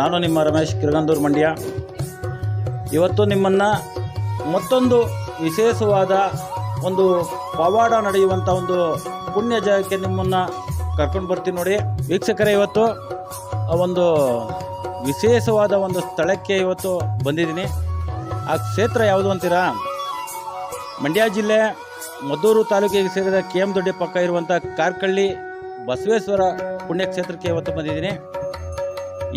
ನಾನು ನಿಮ್ಮ ರಮೇಶ್ ಕಿರಗಂದೂರು ಮಂಡ್ಯ. ಇವತ್ತು ನಿಮ್ಮನ್ನು ಮತ್ತೊಂದು ವಿಶೇಷವಾದ ಒಂದು ಪವಾಡ ನಡೆಯುವಂಥ ಒಂದು ಪುಣ್ಯ ಜಾಗಕ್ಕೆ ನಿಮ್ಮನ್ನು ಕರ್ಕೊಂಡು ಬರ್ತೀನಿ ನೋಡಿ. ವೀಕ್ಷಕರೇ, ಇವತ್ತು ಒಂದು ವಿಶೇಷವಾದ ಒಂದು ಸ್ಥಳಕ್ಕೆ ಇವತ್ತು ಬಂದಿದ್ದೀನಿ. ಆ ಕ್ಷೇತ್ರ ಯಾವುದು ಅಂತೀರಾ? ಮಂಡ್ಯ ಜಿಲ್ಲೆ ಮದ್ದೂರು ತಾಲೂಕಿಗೆ ಸೇರಿದ ಕೆ ಎಂ ದೊಡ್ಡಿ ಪಕ್ಕ ಇರುವಂಥ ಕಾರ್ಕಳ್ಳಿ ಬಸವೇಶ್ವರ ಪುಣ್ಯಕ್ಷೇತ್ರಕ್ಕೆ ಇವತ್ತು ಬಂದಿದ್ದೀನಿ.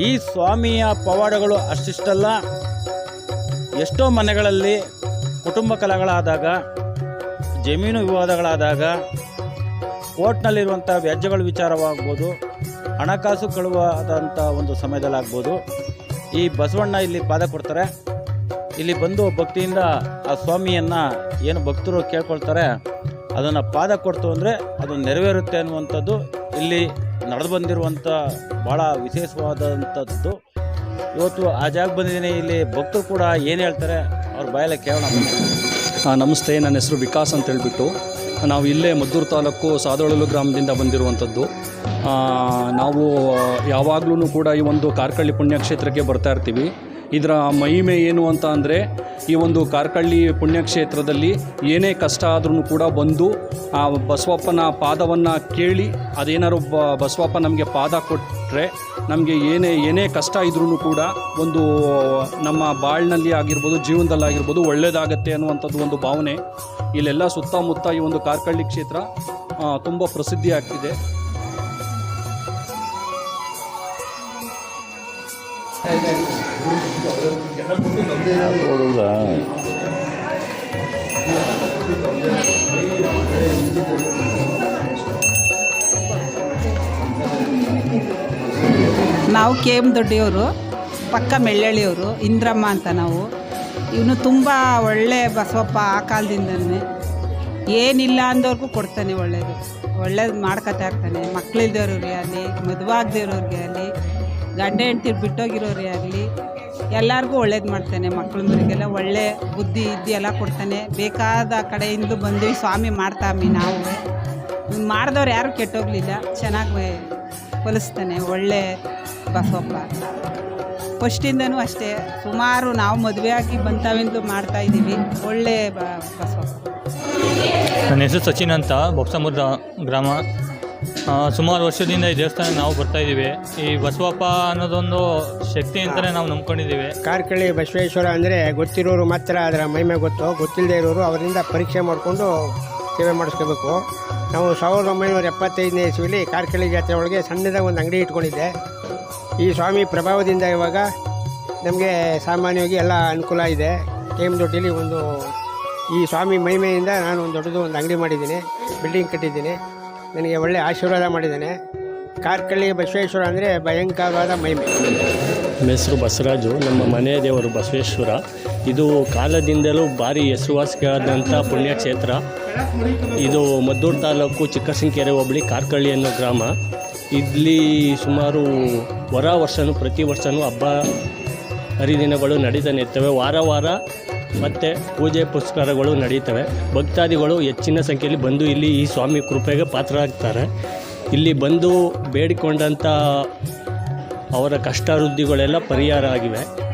ಈ ಸ್ವಾಮಿಯ ಪವಾಡಗಳು ಅಷ್ಟಿಷ್ಟಲ್ಲ. ಎಷ್ಟೋ ಮನೆಗಳಲ್ಲಿ ಕುಟುಂಬ ಕಲಗಳಾದಾಗ, ಜಮೀನು ವಿವಾದಗಳಾದಾಗ ಕೋರ್ಟ್ನಲ್ಲಿರುವಂಥ ವ್ಯಾಜ್ಯಗಳ ವಿಚಾರವಾಗ್ಬೋದು, ಹಣಕಾಸು ಕಳುವಾದಂಥ ಒಂದು ಸಮಯದಲ್ಲಾಗ್ಬೋದು. ಈ ಬಸವಣ್ಣ ಇಲ್ಲಿ ಪಾದ ಕೊಡ್ತಾರೆ. ಇಲ್ಲಿ ಬಂದು ಭಕ್ತಿಯಿಂದ ಆ ಸ್ವಾಮಿಯನ್ನು ಏನು ಭಕ್ತರು ಕೇಳ್ಕೊಳ್ತಾರೆ, ಅದನ್ನು ಪಾದ ಕೊಡ್ತು ಅಂದರೆ ಅದು ನೆರವೇರುತ್ತೆ ಅನ್ನುವಂಥದ್ದು ಇಲ್ಲಿ ನಡೆದು ಬಂದಿರುವಂಥ ಭಾಳ ವಿಶೇಷವಾದಂಥದ್ದು ಇವತ್ತು ಆ ಜಾಗ ಬಂದಿದ್ದೀನಿ. ಇಲ್ಲಿ ಭಕ್ತರು ಕೂಡ ಏನು ಹೇಳ್ತಾರೆ ಅವ್ರ ಬಾಯಲ್ಲೇ ಕೇಳೋಣ. ನಮಸ್ತೆ. ನನ್ನ ಹೆಸರು ವಿಕಾಸ್ ಅಂತ ಹೇಳಿಬಿಟ್ಟು ನಾವು ಇಲ್ಲೇ ಮದ್ದೂರು ತಾಲೂಕು ಸಾದೊಳಲು ಗ್ರಾಮದಿಂದ ಬಂದಿರುವಂಥದ್ದು ನಾವು ಯಾವಾಗಲೂ ಕೂಡ ಈ ಒಂದು ಕಾರ್ಕಳ್ಳಿ ಪುಣ್ಯಕ್ಷೇತ್ರಕ್ಕೆ ಬರ್ತಾ ಇರ್ತೀವಿ. ಇದರ ಮಹಿಮೆ ಏನು ಅಂತ ಅಂದರೆ ಈ ಒಂದು ಕಾರ್ಕಳ್ಳಿ ಪುಣ್ಯಕ್ಷೇತ್ರದಲ್ಲಿ ಏನೇ ಕಷ್ಟ ಆದ್ರೂ ಕೂಡ ಬಂದು ಆ ಬಸವಪ್ಪನ ಪಾದವನ್ನು ಕೇಳಿ ಅದೇನಾದ್ರು ಬ ಬಸವಪ್ಪ ನಮಗೆ ಪಾದ ಕೊಟ್ಟರೆ ನಮಗೆ ಏನೇ ಏನೇ ಕಷ್ಟ ಇದ್ರೂ ಕೂಡ ಒಂದು ನಮ್ಮ ಬಾಳ್ನಲ್ಲಿ ಆಗಿರ್ಬೋದು ಜೀವನದಲ್ಲಾಗಿರ್ಬೋದು ಒಳ್ಳೆಯದಾಗತ್ತೆ ಅನ್ನುವಂಥದ್ದು ಒಂದು ಭಾವನೆ. ಇಲ್ಲೆಲ್ಲ ಸುತ್ತಮುತ್ತ ಈ ಒಂದು ಕಾರ್ಕಳ್ಳಿ ಕ್ಷೇತ್ರ ತುಂಬ ಪ್ರಸಿದ್ಧಿ ಆಗ್ತಿದೆ. ನಾವು ಕೆ ಎಂ ದೊಡ್ಡಿಯವರು, ಪಕ್ಕ ಮೆಳ್ಳಳಿಯವರು ಇಂದ್ರಮ್ಮ ಅಂತ ನಾವು. ಇವನು ತುಂಬ ಒಳ್ಳೆ ಬಸವಪ್ಪ ಆ ಕಾಲದಿಂದನೇ. ಏನಿಲ್ಲ ಅಂದವ್ರಿಗೂ ಕೊಡ್ತಾನೆ ಒಳ್ಳೇದು. ಒಳ್ಳೇದು ಮಾಡ್ಕೊತಾ ಇರ್ತಾನೆ. ಮಕ್ಕಳಿಲ್ದವ್ರಿಗೆ ಆಗಲಿ ಮದುವಾಗದೇ ಆಗದಿರೋರಿಗೆ ಆಗಲಿ ಗಂಡ ಹೆಂಡ್ತಿರು ಬಿಟ್ಟೋಗಿರೋರೇ ಆಗಲಿ, ಎಲ್ಲರಿಗೂ ಒಳ್ಳೇದು ಮಾಡ್ತಾನೆ ಮಕ್ಕಳಿಗೆಲ್ಲ ಒಳ್ಳೆ ಬುದ್ಧಿ ಇದ್ದಿ ಎಲ್ಲ ಕೊಡ್ತಾನೆ. ಬೇಕಾದ ಕಡೆಯಿಂದ ಬಂದು ಸ್ವಾಮಿ ಮಾಡ್ತಾಮಿ ನಾವು. ಮಾಡಿದವ್ರು ಯಾರೂ ಕೆಟ್ಟೋಗ್ಲಿಲ್ಲ, ಚೆನ್ನಾಗಿ ಹೊಲಿಸ್ತಾನೆ, ಒಳ್ಳೆ ಬಸವಪ್ಪ ಫಸ್ಟಿಂದನೂ ಅಷ್ಟೇ, ಸುಮಾರು ನಾವು ಮದುವೆಯಾಗಿ ಬಂತಾವಿಂದು ಮಾಡ್ತಾ ಇದ್ದೀವಿ, ಒಳ್ಳೆ ಬಸವಪ್ಪ ನನ್ನ ಹೆಸರು ಸಚಿನ್ ಅಂತ ಬೊಕ್ಸಮುದ್ರ ಗ್ರಾಮ ಸುಮಾರು ವರ್ಷದಿಂದ ಈ ದೇವಸ್ಥಾನ ನಾವು ಬರ್ತಾ ಇದ್ದೀವಿ. ಈ ಬಸವಪ್ಪ ಅನ್ನೋದೊಂದು ಶಕ್ತಿ ಅಂತಲೇ ನಾವು ನಂಬ್ಕೊಂಡಿದ್ದೀವಿ. ಕಾರ್ಕಳಿ ಬಸವೇಶ್ವರ ಅಂದರೆ ಗೊತ್ತಿರೋರು ಮಾತ್ರ, ಅದರ ಮಹಿಮೆ ಗೊತ್ತು, ಗೊತ್ತಿಲ್ಲದೆ ಇರೋರು ಅವರಿಂದ ಪರೀಕ್ಷೆ ಮಾಡಿಕೊಂಡು ಸೇವೆ ಮಾಡಿಸ್ಕೋಬೇಕು. ನಾವು ಸಾವಿರದ ಒಂಬೈನೂರ ಎಪ್ಪತ್ತೈದನೇ ಇಸ್ವಿಲಿ ಕಾರ್ಕಳಿ ಜಾತ್ರೆ ಒಳಗೆ ಸಣ್ಣದಾಗ ಒಂದು ಅಂಗಡಿ ಇಟ್ಕೊಂಡಿದ್ದೆ. ಈ ಸ್ವಾಮಿ ಪ್ರಭಾವದಿಂದ ಇವಾಗ ನಮಗೆ ಸಾಮಾನ್ಯವಾಗಿ ಎಲ್ಲ ಅನುಕೂಲ ಇದೆ. ಕೆ ಎಂ ಒಂದು ಈ ಸ್ವಾಮಿ ಮಹಿಮೆಯಿಂದ ನಾನು ಒಂದು ದೊಡ್ಡದು ಒಂದು ಅಂಗಡಿ ಮಾಡಿದ್ದೀನಿ ಬಿಲ್ಡಿಂಗ್ ಕಟ್ಟಿದ್ದೀನಿ. ನನಗೆ ಒಳ್ಳೆಯ ಆಶೀರ್ವಾದ ಮಾಡಿದ್ದಾನೆ. ಕಾರ್ಕಳ್ಳಿ ಬಸವೇಶ್ವರ ಅಂದರೆ ಭಯಂಕರವಾದ ಮಹಿಮೆ. ನಮ್ಮ ಹೆಸರು ಬಸವರಾಜು, ನಮ್ಮ ಮನೆ ದೇವರು ಬಸವೇಶ್ವರ. ಇದು ಕಾಲದಿಂದಲೂ ಭಾರಿ ಹೆಸರುವಾಸಿಯಾದಂಥ ಪುಣ್ಯಕ್ಷೇತ್ರ. ಇದು ಮದ್ದೂರು ತಾಲೂಕು ಚಿಕ್ಕಸಿಂಕೆರೆ ಹೋಬಳಿ ಕಾರ್ಕಳ್ಳಿ ಅನ್ನೋ ಗ್ರಾಮ. ಇಲ್ಲಿ ಸುಮಾರು ವರ ವರ್ಷವೂ ಪ್ರತಿ ವರ್ಷವೂ ಹಬ್ಬ ಹರಿದಿನಗಳು ನಡೀತಾನೆ ಇರ್ತವೆ. ವಾರ ವಾರ ಮತ್ತು ಪೂಜೆ ಪುರಸ್ಕಾರಗಳು ನಡೀತವೆ. ಭಕ್ತಾದಿಗಳು ಹೆಚ್ಚಿನ ಸಂಖ್ಯೆಯಲ್ಲಿ ಬಂದು ಇಲ್ಲಿ ಈ ಸ್ವಾಮಿ ಕೃಪೆಗೆ ಪಾತ್ರರಾಗ್ತಾರೆ. ಇಲ್ಲಿ ಬಂದು ಬೇಡಿಕೊಂಡಂಥ ಅವರ ಕಷ್ಟ ವೃದ್ಧಿಗಳೆಲ್ಲ ಪರಿಹಾರ ಆಗಿವೆ.